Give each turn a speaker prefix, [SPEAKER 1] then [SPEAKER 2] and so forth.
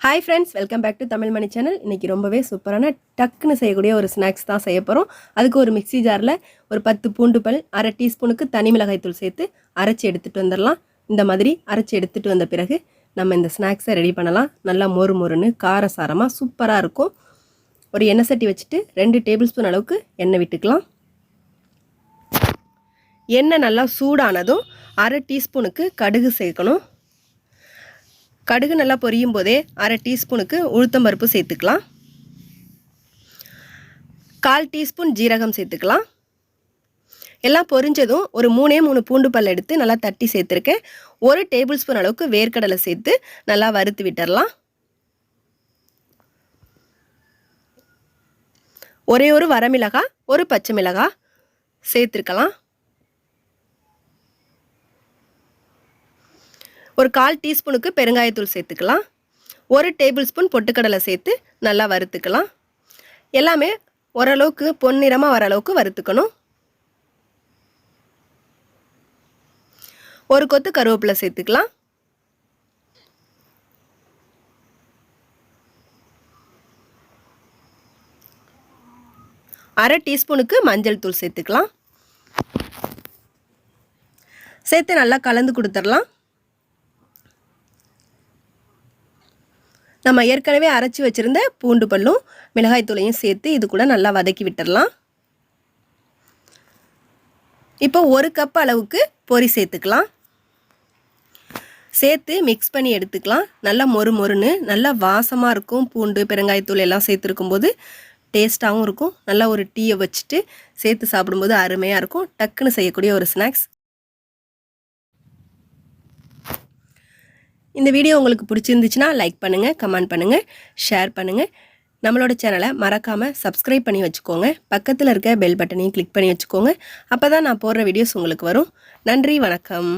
[SPEAKER 1] Hi friends welcome back to Tamil Mani channel இன்றைக்கி ரொம்பவே சூப்பரான டக்குன்னு செய்யக்கூடிய ஒரு ஸ்நாக்ஸ் தான் செய்ய போகிறோம் அதுக்கு ஒரு மிக்ஸி ஜாரில் ஒரு பத்து பூண்டு பல் அரை டீஸ்பூனுக்கு தனி மிளகாய்த்தூள் சேர்த்து அரைச்சி எடுத்துகிட்டு வந்துடலாம். இந்த மாதிரி அரைச்சி எடுத்துகிட்டு வந்த பிறகு நம்ம இந்த ஸ்நாக்ஸை ரெடி பண்ணலாம். நல்லா மொறு மொறுன்னு காரசாரமாக சூப்பராக இருக்கும். ஒரு எண்ணெய் சட்டி வச்சுட்டு ரெண்டு டேபிள் ஸ்பூன் அளவுக்கு எண்ணெய் விட்டுக்கலாம். எண்ணெய் நல்லா சூடானதும் அரை டீஸ்பூனுக்கு கடுகு சேர்க்கணும். கடுகு நல்லா பொரியும் போதே அரை டீஸ்பூனுக்கு உளுத்தம்பருப்பு சேர்த்துக்கலாம். கால் டீஸ்பூன் ஜீரகம் சேர்த்துக்கலாம். எல்லாம் பொரிஞ்சதும் ஒரு மூணே மூணு பூண்டு பல் எடுத்து நல்லா தட்டி சேர்த்துருக்கேன். ஒரு டேபிள் ஸ்பூன் அளவுக்கு வேர்க்கடலை சேர்த்து நல்லா வறுத்து விட்டுறலாம். ஒரே ஒரு வரமிளகா ஒரு பச்சை மிளகாய் சேர்த்துருக்கலாம். ஒரு கால் டீஸ்பூனுக்கு பெருங்காயத்தூள் சேர்த்துக்கலாம். ஒரு டேபிள் ஸ்பூன் பொட்டுக்கடலை சேர்த்து நல்லா வறுத்துக்கலாம். எல்லாமே ஓரளவுக்கு பொன்னிறமாக வர அளவுக்கு வறுத்துக்கணும். ஒரு கொத்து கருவேப்பிலை சேர்த்துக்கலாம். அரை டீஸ்பூனுக்கு மஞ்சள் தூள் சேர்த்துக்கலாம். சேர்த்து நல்லா கலந்து கொடுத்துடலாம். நம்ம ஏற்கனவே அரைச்சி வச்சுருந்த பூண்டு பல்லும் மிளகாய் தூளையும் சேர்த்து இது கூட நல்லா வதக்கி விட்டுடலாம் இப்போ ஒரு கப் அளவுக்கு பொரி சேர்த்துக்கலாம். சேர்த்து மிக்ஸ் பண்ணி எடுத்துக்கலாம். நல்லா மொறு மொறுன்னு நல்லா வாசமாக இருக்கும். பூண்டு பெருங்காயத்தூள் எல்லாம் சேர்த்துருக்கும் போது டேஸ்ட்டாகவும் இருக்கும். நல்லா ஒரு டீயை வச்சுட்டு சேர்த்து சாப்பிடும்போது அருமையாக இருக்கும். டக்குன்னு செய்யக்கூடிய ஒரு ஸ்நாக்ஸ் இந்த வீடியோ உங்களுக்கு பிடிச்சிருந்துச்சுன்னா லைக் பண்ணுங்கள் கமெண்ட் பண்ணுங்கள் ஷேர் பண்ணுங்கள் நம்மளோட சேனலை மறக்காமல் சப்ஸ்கிரைப் பண்ணி வச்சுக்கோங்க. பக்கத்தில் இருக்க பெல் பட்டனையும் கிளிக் பண்ணி வச்சுக்கோங்க. அப்போ தான் நான் போடுற வீடியோஸ் உங்களுக்கு வரும். நன்றி வணக்கம்.